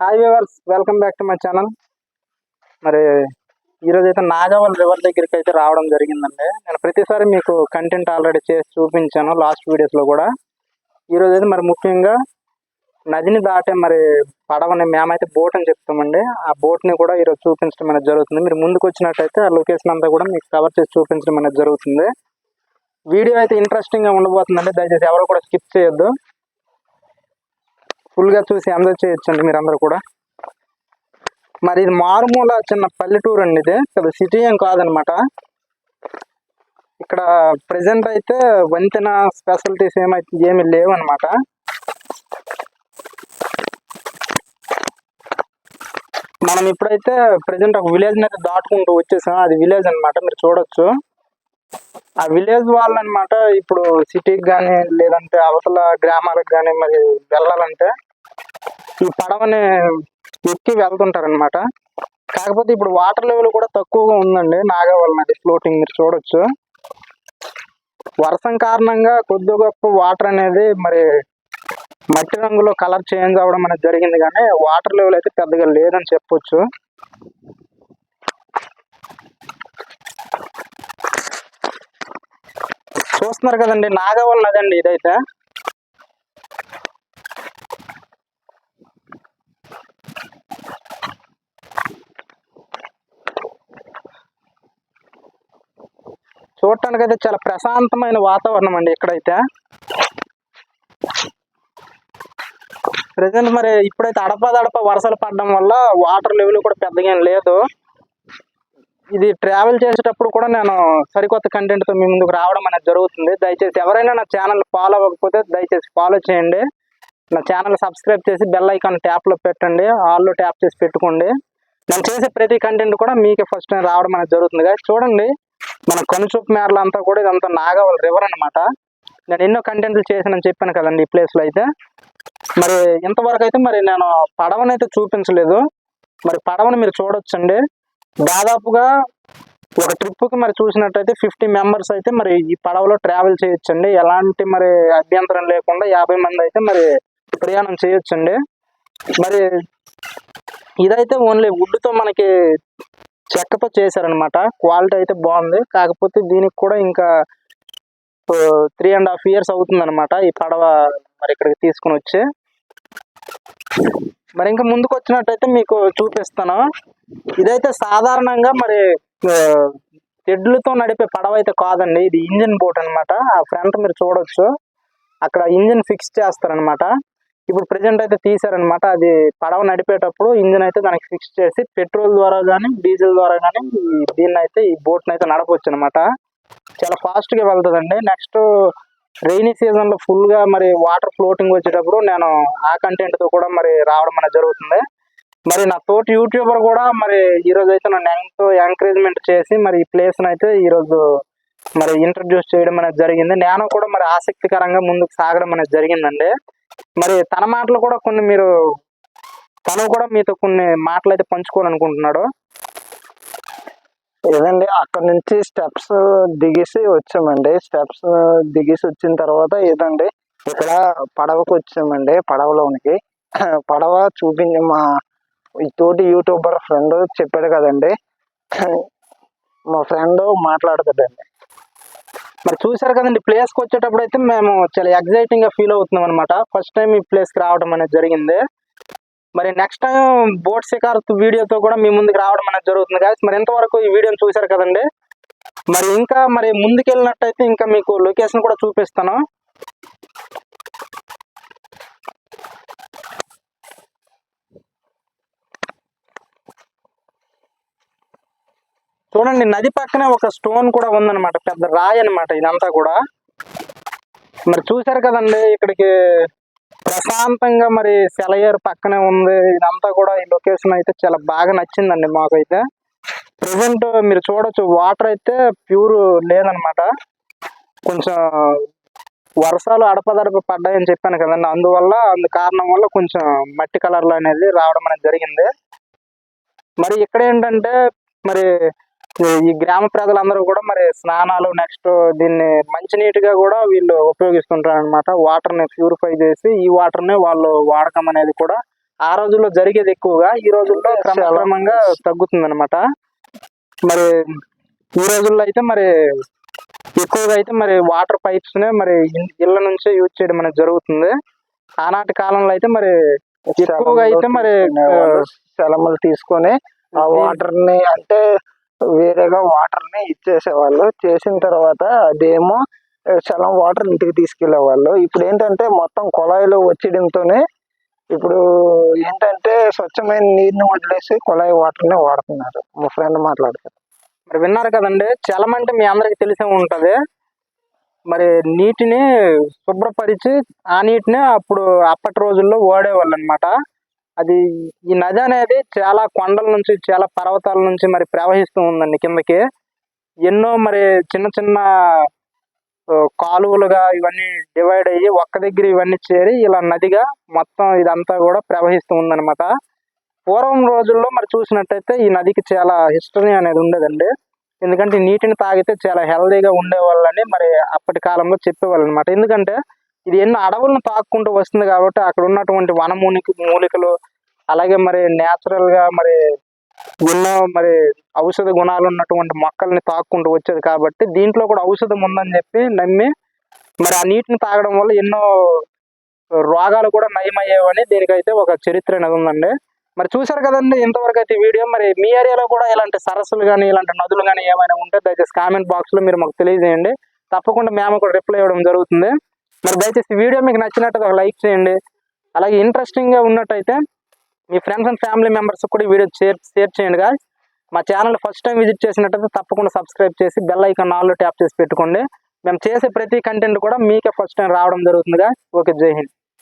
Hi viewers welcome back to my channel మరి ఈరోజు అయితే నాగావల్ రివర్ దగ్గరికి అయితే రావడం జరిగిందండి. నేను ప్రతిసారి మీకు కంటెంట్ ఆల్రెడీ చేసి చూపించాను లాస్ట్ వీడియోస్లో కూడా. ఈరోజు అయితే మరి ముఖ్యంగా నదిని దాటే మరి పడవని మేమైతే బోట్ అని చెప్తామండి. ఆ బోట్ని కూడా ఈరోజు చూపించడం అనేది జరుగుతుంది. మీరు ముందుకు వచ్చినట్టయితే ఆ లొకేషన్ అంతా కూడా మీకు కవర్ చేసి చూపించడం అనేది జరుగుతుంది. వీడియో అయితే ఇంట్రెస్టింగ్గా ఉండబోతుందండి. దయచేసి ఎవరు కూడా స్కిప్ చేయొద్దు. ఫుల్గా చూసి ఎంజాయ్ చేయొచ్చండి మీరందరూ కూడా. మరి ఇది మారుమూల చిన్న పల్లెటూరు అండి ఇది. ఇక్కడ సిటీ ఏం కాదనమాట. ఇక్కడ ప్రజెంట్ అయితే వంతెన స్పెషాలిటీస్ ఏమైతే ఏమి లేవు మనం ఇప్పుడైతే ప్రజెంట్ ఒక విలేజ్ అయితే దాటుకుంటూ వచ్చేసాం. అది విలేజ్ అన్నమాట. మీరు చూడొచ్చు. ఆ విలేజ్ వాళ్ళు అనమాట ఇప్పుడు సిటీకి కానీ లేదంటే అవతల గ్రామాలకు కానీ మరి వెళ్ళాలంటే ఈ పడవని ఎక్కి వెళ్తుంటారనమాట కాకపోతే ఇప్పుడు వాటర్ లెవెల్ కూడా తక్కువగా ఉందండి నాగవల్ నది ఫ్లోటింగ్ మీరు చూడొచ్చు. వర్షం కారణంగా కొద్ది గొప్ప వాటర్ అనేది మరి మట్టి రంగులో కలర్ చేంజ్ అవ్వడం అనేది జరిగింది కానీ వాటర్ లెవెల్ అయితే పెద్దగా లేదని చెప్పొచ్చు. చూస్తున్నారు కదండి నాగవల్ నది అండి ఇదైతే. చూడటానికి అయితే చాలా ప్రశాంతమైన వాతావరణం అండి ఇక్కడైతే. ప్రజెంట్ మరి ఇప్పుడైతే అడపదడప వర్షాలు పడడం వల్ల వాటర్ లెవెల్ కూడా పెద్దగా ఏం లేదు. ఇది ట్రావెల్ చేసేటప్పుడు కూడా నేను సరికొత్త కంటెంట్తో మీ ముందుకు రావడం అనేది జరుగుతుంది. దయచేసి ఎవరైనా నా ఛానల్ ఫాలో అవ్వకపోతే దయచేసి ఫాలో చేయండి. నా ఛానల్ సబ్స్క్రైబ్ చేసి బెల్ ఐకాన్ ట్యాప్లో పెట్టండి. ఆల్లో ట్యాప్ చేసి పెట్టుకోండి. నేను చేసే ప్రతి కంటెంట్ కూడా మీకే ఫస్ట్ టైం రావడం అనేది జరుగుతుంది. చూడండి. మన కనుచూపు మేరలు అంతా కూడా ఇదంతా నాగావల్ రివర్ అన్నమాట. నేను ఎన్నో కంటెంట్లు చేశానని చెప్పాను కదండి ఈ ప్లేస్లో అయితే. మరి ఇంతవరకు అయితే మరి నేను పడవనైతే చూపించలేదు. మరి పడవని మీరు చూడొచ్చండి. దాదాపుగా ఒక ట్రిప్కి మరి చూసినట్టయితే ఫిఫ్టీ మెంబర్స్ అయితే మరి ఈ పడవలో ట్రావెల్ చేయొచ్చండి. ఎలాంటి మరి అభ్యంతరం లేకుండా యాభై మంది అయితే మరి ప్రయాణం చేయొచ్చండి. మరి ఇదైతే ఓన్లీ వుడ్తో మనకి చెక్కతో చేశారనమాట క్వాలిటీ అయితే బాగుంది. కాకపోతే దీనికి కూడా ఇంకా త్రీ అండ్ హాఫ్ ఇయర్స్ అవుతుందనమాట ఈ పడవ మరి ఇక్కడికి తీసుకుని వచ్చి. మరి ఇంకా ముందుకు వచ్చినట్టయితే మీకు చూపిస్తాను. ఇదైతే సాధారణంగా మరి తెడ్లతో నడిపే పడవ అయితే కాదండి. ఇది ఇంజిన్ బోట్ అన్నమాట. ఆ ఫ్రంట్ మీరు చూడొచ్చు. అక్కడ ఇంజిన్ ఫిక్స్ చేస్తారనమాట ఇప్పుడు ప్రజెంట్ అయితే తీసారనమాట అది పడవ నడిపేటప్పుడు ఇంజిన్ అయితే దానికి ఫిక్స్ చేసి పెట్రోల్ ద్వారా కానీ డీజిల్ ద్వారా కానీ దీన్ని అయితే ఈ బోట్ని అయితే నడపవచ్చు అనమాట చాలా ఫాస్ట్గా వెళ్తుందండి. నెక్స్ట్ రైనీ సీజన్లో ఫుల్గా మరి వాటర్ ఫ్లోటింగ్ వచ్చేటప్పుడు నేను ఆ కంటెంట్తో కూడా మరి రావడం అనేది జరుగుతుంది. మరి నా తోటి యూట్యూబర్ కూడా మరి ఈ రోజు అయితే నన్ను ఎంతో ఎంకరేజ్మెంట్ చేసి మరి ఈ ప్లేస్ అయితే ఈ రోజు మరి ఇంట్రడ్యూస్ చేయడం అనేది జరిగింది. నేను కూడా మరి ఆసక్తికరంగా ముందుకు సాగడం అనేది జరిగిందండి. మరి తన మాటలు కూడా కొన్ని మీరు తను కూడా మీతో కొన్ని మాటలు అయితే పంచుకోవాలనుకుంటున్నాడు. ఏదండి? అక్కడ నుంచి స్టెప్స్ దిగేసి వచ్చామండి. స్టెప్స్ దిగేసి వచ్చిన తర్వాత ఏదండి? ఇక్కడ పడవకు వచ్చామండి పడవలోనికి. పడవ చూపించి మా తోటి యూట్యూబర్ ఫ్రెండ్ చెప్పాడు కదండి. మా ఫ్రెండ్ మాట్లాడుతుందండి మరి చూసారు కదండి ప్లేస్కి వచ్చేటప్పుడు అయితే మేము చాలా ఎగ్జైటింగ్గా ఫీల్ అవుతున్నాం అనమాట ఫస్ట్ టైం ఈ ప్లేస్కి రావడం అనేది జరిగింది. మరి నెక్స్ట్ టైం బోట్ షికార్ వీడియోతో కూడా మీ ముందుకు రావడం అనేది జరుగుతుంది కానీ మరి ఇంతవరకు ఈ వీడియోని చూసారు కదండి. మరి ఇంకా మరి ముందుకు వెళ్ళినట్టయితే ఇంకా మీకు లొకేషన్ కూడా చూపిస్తాను. చూడండి నది పక్కనే ఒక స్టోన్ కూడా ఉందన్నమాట పెద్ద రాయి అన్నమాట ఇదంతా కూడా. మరి చూశారు కదండి ఇక్కడికి ప్రశాంతంగా మరి సెలయేరు పక్కనే ఉంది ఇదంతా కూడా ఈ లొకేషన్ అయితే చాలా బాగా నచ్చిందండి మాకైతే. ప్రజెంట్ మీరు చూడొచ్చు వాటర్ అయితే ప్యూర్ లేదనమాట కొంచెం వర్షాలు అడపదడప పడ్డాయని చెప్పాను కదండి అందువల్ల అందు కారణం వల్ల కొంచెం మట్టి కలర్లు అనేది రావడం అనేది జరిగింది. మరి ఇక్కడ ఏంటంటే మరి ఈ గ్రామ ప్రజలందరూ కూడా మరి స్నానాలు నెక్స్ట్ దీన్ని మంచినీటిగా కూడా వీళ్ళు ఉపయోగిస్తుంటారు అనమాట వాటర్ని ప్యూరిఫై చేసి ఈ వాటర్ని వాళ్ళు వాడకం అనేది కూడా ఆ రోజుల్లో జరిగేది ఎక్కువగా ఈ రోజుల్లో క్రమక్రమంగా తగ్గుతుంది అనమాట మరి ఈ రోజుల్లో అయితే మరి ఎక్కువగా అయితే మరి వాటర్ పైప్స్ నే మరి ఇళ్ళ నుంచే యూజ్ చేయడం అనేది జరుగుతుంది ఆనాటి కాలంలో అయితే మరి ఎక్కువగా అయితే మరి. సెలములు తీసుకొని ఆ. వాటర్ని అంటే వేరేగా వాటర్ని ఇచ్చేసేవాళ్ళు. చేసిన తర్వాత అదేమో చలం వాటర్ ఇంటికి తీసుకెళ్ళేవాళ్ళు ఇప్పుడు ఏంటంటే మొత్తం కుళాయిలు వచ్చేయడంతోనే ఇప్పుడు ఏంటంటే స్వచ్ఛమైన నీరుని వదిలేసి కుళాయి వాటర్నే వాడుతున్నారు. మా ఫ్రెండ్ మాట్లాడుతారు మరి విన్నారు కదండి చలం అంటే మీ అందరికి తెలిసే ఉంటుంది. మరి నీటిని శుభ్రపరిచి ఆ నీటిని అప్పుడు అప్పటి రోజుల్లో వాడేవాళ్ళు అనమాట అది ఈ నది అనేది చాలా కొండల నుంచి చాలా పర్వతాల నుంచి మరి ప్రవహిస్తూ ఉందండి కిందకి. ఎన్నో మరి చిన్న చిన్న కాలువలుగా ఇవన్నీ డివైడ్ అయ్యి ఒక్క దగ్గర ఇవన్నీ చేరి ఇలా నదిగా మొత్తం ఇదంతా కూడా ప్రవహిస్తూ ఉందన్నమాట. పూర్వం రోజుల్లో మరి చూసినట్టయితే ఈ నదికి చాలా హిస్టరీ అనేది ఉండేదండి. ఎందుకంటే నీటిని తాగితే చాలా హెల్దీగా ఉండేవాళ్ళని మరి అప్పటి కాలంలో చెప్పేవాళ్ళు అనమాట ఎందుకంటే ఇది ఎన్నో అడవులను తాక్కుంటూ వస్తుంది కాబట్టి అక్కడ ఉన్నటువంటి వనమూలిక మూలికలు అలాగే మరి natural గా మరి ఎన్నో మరి ఔషధ గుణాలు ఉన్నటువంటి మొక్కల్ని తాక్కుంటూ వచ్చేది కాబట్టి దీంట్లో కూడా ఔషధం ఉందని చెప్పి నమ్మి మరి ఆ నీటిని తాగడం వల్ల ఎన్నో రోగాలు కూడా నయమయ్యేవని దీనికైతే ఒక చరిత్ర అనేది ఉందండి. మరి చూశారు కదండి ఇంతవరకు అయితే వీడియో. మరి మీ ఏరియాలో కూడా ఇలాంటి సరస్సులు కానీ ఇలాంటి నదులు కానీ ఏమైనా ఉంటే దయచేసి కామెంట్ బాక్స్లో మీరు మాకు తెలియజేయండి. తప్పకుండా మేము కూడా రిప్లై ఇవ్వడం జరుగుతుంది. మరి దయచేసి వీడియో మీకు నచ్చినట్టు ఒక లైక్ చేయండి. అలాగే ఇంట్రెస్టింగ్గా ఉన్నట్టయితే మీ ఫ్రెండ్స్ అండ్ ఫ్యామిలీ మెంబర్స్ కూడా వీడియో షేర్ షేర్ చేయండి guys. మా ఛానల్ ఫస్ట్ టైం విజిట్ చేసినట్టయితే తప్పకుండా సబ్స్క్రైబ్ చేసి బెల్ ఐకాన్ ఆల్లో ట్యాప్ చేసి పెట్టుకోండి. మేము చేసే ప్రతి కంటెంట్ కూడా మీకే ఫస్ట్ టైం రావడం జరుగుతుంది ఓకే జై హింద్.